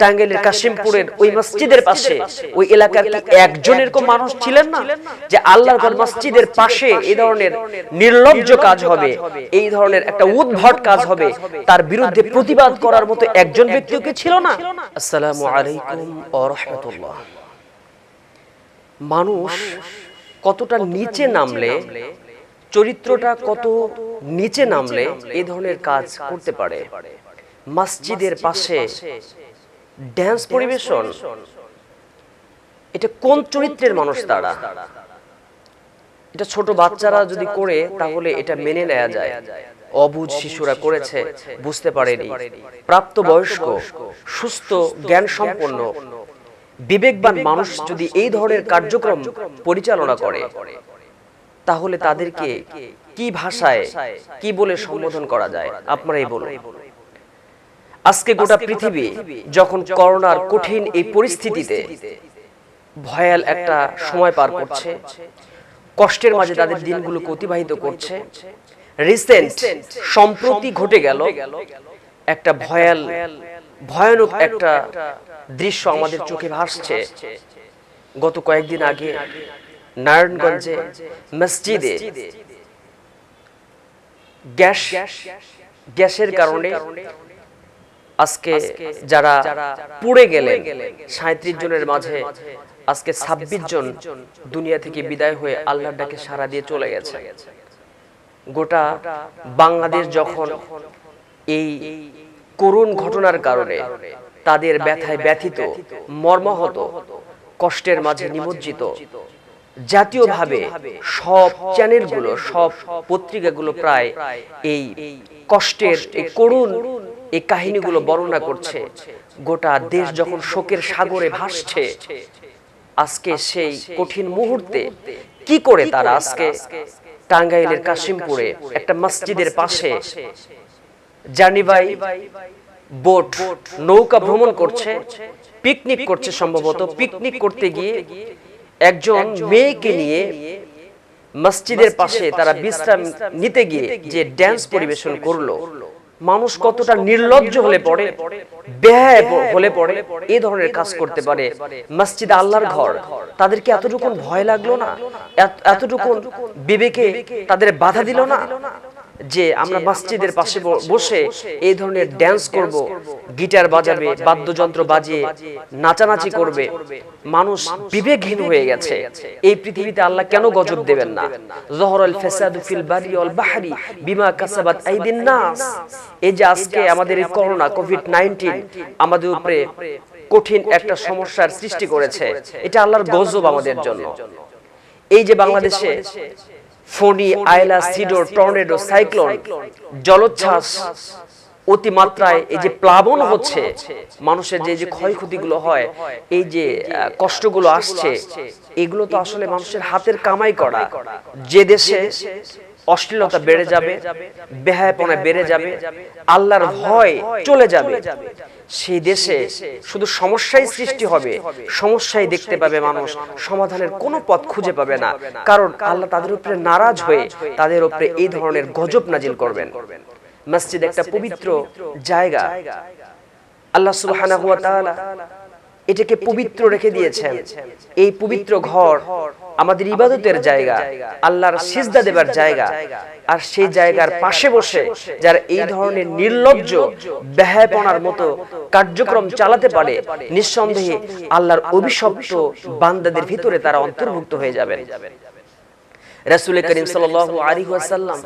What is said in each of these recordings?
টাঙ্গাইলের কাশিমপুরের ওই মসজিদের পাশে ওই এলাকার কি একজনের কোন মানুষ ছিলেন না? যে আল্লাহর ঘর মসজিদের পাশে এই ধরনের নির্লজ্জ কাজ হবে এই ধরনের একটা উদ্ভট কাজ হবে তার বিরুদ্ধে প্রতিবাদ করার মতো একজন ব্যক্তিও কি ছিল না? আসসালামু আলাইকুম ওয়া রাহমাতুল্লাহ। মানুষ কতটা নিচে নামলে চরিত্রটা কত নিচে নামলে এই ধরনের কাজ করতে পারে। মসজিদের পাশে ড্যান্স পরিবেশন এটা কোন চরিত্রের মানুষ তারা? এটা ছোট বাচ্চারা যদি করে তাহলে এটা মেনে নেওয়া যায়। অবুঝ শিশুরা করেছে বুঝতে পারেনি। প্রাপ্ত বয়স্ক সুস্থ জ্ঞান সম্পন্ন বিবেকবান মানুষ যদি এই ধরনের কার্যক্রম পরিচালনা করে তাহলে তাদেরকে কি ভাষায় কি বলে সম্বোধন করা যায়? আপনারাই বলুন। আজকে গোটা পৃথিবী যখন করোনার কঠিন এই পরিস্থিতিতে ভয়াল একটা সময় পার করছে কষ্টের মাঝে তাদের দিনগুলোকে অতিবাহিত করছে রিসেন্ট সম্প্রতি ঘটে গেল একটা ভয়াল ভয়ানক একটা দৃশ্য আমাদের চোখে ভাসছে। গত কয়েকদিন আগে নারায়ণগঞ্জে মসজিদে গ্যাস গ্যাসের কারণে আজকে যারা পুড়ে গেলেন সাঁত্রিশ জনের মাঝে আজকে ছাব্বিশ জন দুনিয়া থেকে বিদায় হয়ে আল্লাহর ডাকে সারা দিয়ে চলে গেছে। গোটা বাংলাদেশ যখন এই করুণ ঘটনার কারণে তাদের ব্যথায় ব্যথিত মর্মাহত কষ্টের মাঝে নিমজ্জিত। জাতীয়ভাবে সব চ্যানেলগুলো সব পত্রিকাগুলো প্রায় এই কষ্টের এই করুণ এই কাহিনীগুলো বর্ণনা করছে গোটা দেশ যখন শোকের সাগরে ভাসছে। আজকে সেই কঠিন মুহূর্তে কি করে তারা আজকে টাঙ্গাইলের কাশিমপুরে একটা মসজিদের পাশে জার্নিবাই বোট নৌকা ভ্রমণ করছে পিকনিক করছে সম্ভবত পিকনিক করতে গিয়ে একজন মেয়েকে নিয়ে মসজিদের পাশে তারা বিশ্রাম নিতে গিয়ে যে ড্যান্স পরিবেশন করল। মানুষ কতটা নির্লজ্জ হলে পড়ে ব্যয় হলে পড়ে এ ধরনের কাজ করতে পারে। মসজিদ আল্লাহর ঘর তাদেরকে এতটুকুন ভয় লাগল না? এতটুকুন বিবেকে তাদের বাধা দিল না। যে আমরা মসজিদের পাশে বসে এই ধরনের ড্যান্স করব গিটার বাজাবে বাদ্যযন্ত্র বাজিয়ে নাচানাচি করবে। মানুষ বিবেকহীন হয়ে গেছে। এই পৃথিবীতে আল্লাহ কেন গজব দেবেন না? জহরুল ফাসাদু ফিল বারি ওয়াল বাহরি বিমা কাসাবাত আইদিন নাস। এই যে আজকে আমাদের এই করোনা কোভিড 19 আমাদের উপরে কঠিন একটা সমস্যার সৃষ্টি করেছে। এটা আল্লাহর গজব আমাদের জন্য। এই যে বাংলাদেশে ফণি আয়লা সিডোর টর্নেডো সাইক্লোন। জলোচ্ছ্বাস অতিমাত্রায় এই যে প্লাবন হচ্ছে মানুষের যে যে ক্ষয়ক্ষতিগুলো হয় এই যে কষ্টগুলো আসছে এগুলো তো আসলে মানুষের হাতের কামাই করা। যে দেশে অশ্লীলতা বেড়ে যাবে বেহায়পনা বেড়ে যাবে আল্লাহর ভয় চলে যাবে। সেই দেশে শুধু সমস্যাই সৃষ্টি হবে সমস্যাই দেখতে পাবে মানুষ সমাধানের কোনো পথ খুঁজে পাবে না। কারণ আল্লাহ তাদের উপরে নারাজ হয়ে তাদের উপরে এই ধরনের গজব নাজিল করবেন। মসজিদ একটা পবিত্র জায়গা। আল্লাহ সুবহানাহু ওয়া তাআলা এটাকে পবিত্র রেখে দিয়েছেন। এই পবিত্র ঘর আমাদের ইবাদতের জায়গা আল্লাহর সিজদা দেবার জায়গা। আর সেই জায়গার পাশে বসে যারা এই ধরনের নির্লজ্জ ব্যহায়পনার মতো কার্যক্রম চালাতে পারে নিঃসন্দেহে আল্লাহর অভিশপ্ত বান্দাদের ভিতরে তারা অন্তর্ভুক্ত হয়ে যাবেন। রাসূল করিম সাল্লাল্লাহু আলাইহি ওয়াসাল্লাম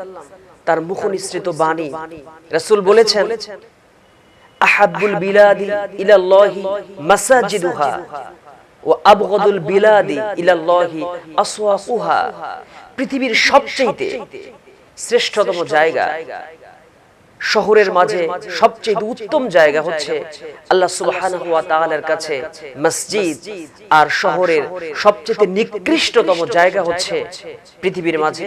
তার মুখ নিঃসৃত বাণী। রাসূল বলেছেন আহাবুল বিলাদি ইলাল্লাহি মাসাজিদুহা। ও আবগদুল বিলাদি ইলাল্লাহি আসওয়াকুহা, পৃথিবীর সবচেয়ে শ্রেষ্ঠতম জায়গা। শহরের মাঝে সবচেয়ে উত্তম জায়গা হচ্ছে আল্লাহ সুবহানাহু ওয়া তাআলার কাছে মসজিদ, আর শহরের সবচেয়ে নিকৃষ্টতম জায়গা হচ্ছে পৃথিবীর মাঝে,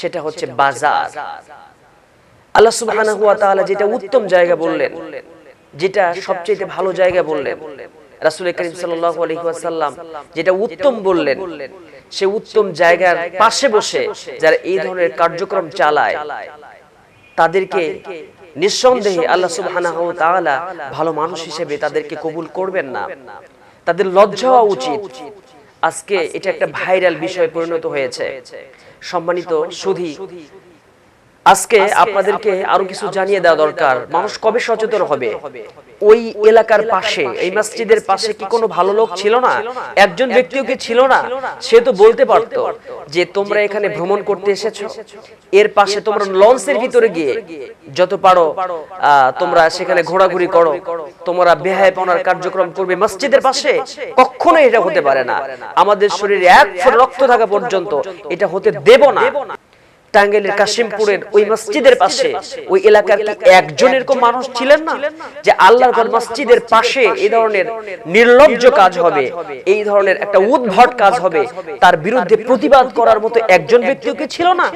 সেটা হচ্ছে বাজার। আল্লাহ সুবহানাহু ওয়া তাআলা যেটা উত্তম জায়গা বললেন, যেটা সবচেয়ে ভালো জায়গা বললেন রাসূল করিম আলাইহি যেটা উত্তম বললেন সে উত্তম জায়গার পাশে বসে যারা এই ধরনের কার্যক্রম চালায় তাদেরকে নিঃসন্দেহে আল্লাহ সুবহানাহু ওয়া তাআলা ভালো মানুষ হিসেবে তাদেরকে কবুল করবেন না। তাদের লজ্জা হওয়া উচিত। আজকে এটা একটা ভাইরাল বিষয়ে পরিণত হয়েছে। সম্মানিত সুধী আজকে আপনাদেরকে আরও কিছু জানিয়ে দেওয়া দরকার। মানুষ কবে সচেতন হবে? ওই এলাকার পাশে এই মসজিদের পাশে কি কোনো ভালো লোক ছিল না? একজন ব্যক্তিও কি ছিল না? সে তো বলতে পারতো যে তোমরা এখানে ভ্রমণ করতে এসেছ। এর পাশে তোমরা লঞ্চের ভিতরে গিয়ে যত পারো আহ, তোমরা সেখানে ঘোরাঘুরি করো। তোমরা বেহায় বেহায়পনার কার্যক্রম করবে। মসজিদের পাশে কখনো এটা হতে পারে না। আমাদের শরীরে এক রক্ত থাকা পর্যন্ত এটা হতে দেব না টাঙ্গাইলের কাশিমপুরের ওই মসজিদের পাশে ওই এলাকার কি একজন এরকম মানুষ ছিলেন না যে আল্লাহর ঘর মসজিদের পাশে এই ধরনের নির্লজ্জ কাজ হবে এই ধরনের একটা উদ্ভট কাজ হবে তার বিরুদ্ধে প্রতিবাদ করার মতো একজন ব্যক্তিও কি ছিল না?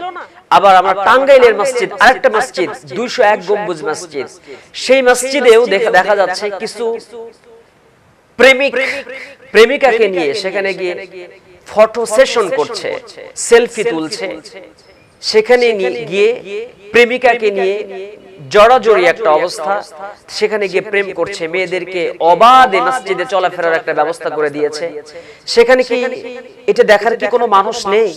আবার আমরা টাঙ্গাইলের মসজিদ আরেকটা মসজিদ দুইশো এক গম্বুজ মসজিদ। সেই মসজিদেও দেখা দেখা যাচ্ছে কিছু প্রেমিক প্রেমিকাকে নিয়ে সেখানে গিয়ে ফটো সেশন করছে সেলফি তুলছে সেখানে গিয়ে প্রেমিকাকে নিয়ে জড়াজড়ি একটা অবস্থা। সেখানে গিয়ে প্রেম করছে মেয়েদেরকে অবাধে মসজিদে চলাফেরার একটা ব্যবস্থা করে দিয়েছে। সেখানে কি এটা দেখার কি কোনো মানুষ নেই?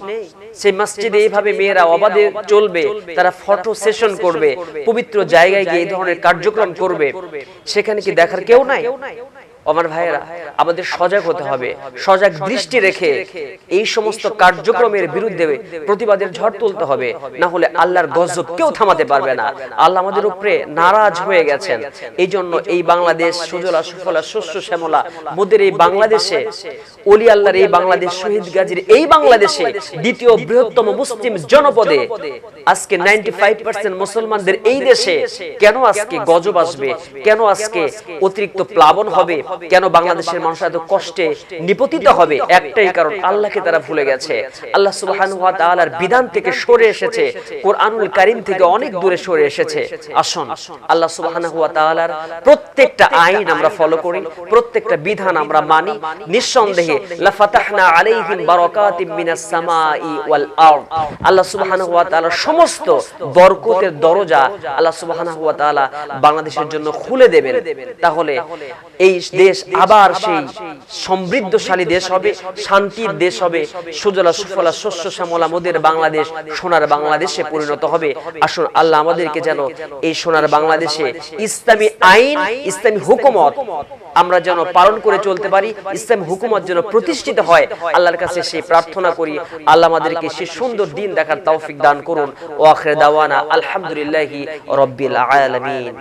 সেই মসজিদে এইভাবে মেয়েরা অবাধে চলবে তারা ফটো সেশন করবে পবিত্র জায়গায় গিয়ে এই ধরনের কার্যক্রম করবে। সেখানে কি দেখার কেউ নাই? আমার ভাইয়েরা, আমাদের সজাগ হতে হবে, সজাগ দৃষ্টি রেখে এই সমস্ত কার্যক্রমের বিরুদ্ধে প্রতিবাদের ঝড় তুলতে হবে, না হলে আল্লাহর গজব কেউ থামাতে পারবে না। আল্লাহ আমাদের উপরে নারাজ হয়ে গেছেন। এই জন্য এই বাংলাদেশ সুজলা সুফলা শস্য শ্যামলা, মোদের এই বাংলাদেশে অলি আল্লাহর এই বাংলাদেশ শহীদ গাজীর এই বাংলাদেশে দ্বিতীয় বৃহত্তম মুসলিম জনপদে আজকে নাইনটি ফাইভ পার্সেন্ট মুসলমানদের এই দেশে কেন আজকে গজব আসবে, কেন আজকে অতিরিক্ত প্লাবন হবে কেন বাংলাদেশের মানুষ এত কষ্টে নিপতিত হবে? একটাই কারণ আল্লাহকে তারা ভুলে গেছে। আল্লাহ সুবহানাহু ওয়া তাআলার বিধান থেকে সরে এসেছে। কোরআনুল কারীম থেকে অনেক দূরে সরে এসেছে। আসুন আল্লাহ সুবহানাহু ওয়া তাআলার প্রত্যেকটা আইন আমরা ফলো করি প্রত্যেকটা বিধান আমরা মানি। নিঃসন্দেহে লাফাতাহনা আলাইহিম বারাকাতিম মিনাস সামাই ওয়াল আরদ। আল্লাহ সুবহানাহু ওয়া তাআলার সমস্ত বরকতের দরজা আল্লাহ সুবহানাহু ওয়া তাআলা বাংলাদেশের জন্য খুলে দেবেন তাহলে এই দেশ আবার সেই সমৃদ্ধশালী দেশ হবে শান্তির দেশ হবে সুজলা সুফলা শস্য শ্যামলা মোদের বাংলাদেশ সোনার বাংলাদেশে পরিণত হবে। আসুন আল্লাহ আমাদেরকে যেন এই সোনার বাংলাদেশে ইসলামী আইন ইসলামী হুকুমত আমরা যেন পালন করে চলতে পারি ইসলামী হুকুমত যেন প্রতিষ্ঠিত হয় আল্লাহর কাছে সেই প্রার্থনা করি আল্লাহ আমাদেরকে সে সুন্দর দিন দেখার তৌফিক দান করুন। ও আখরে দাওয়ানা আলহামদুলিল্লাহি রব্বিল আলামিন।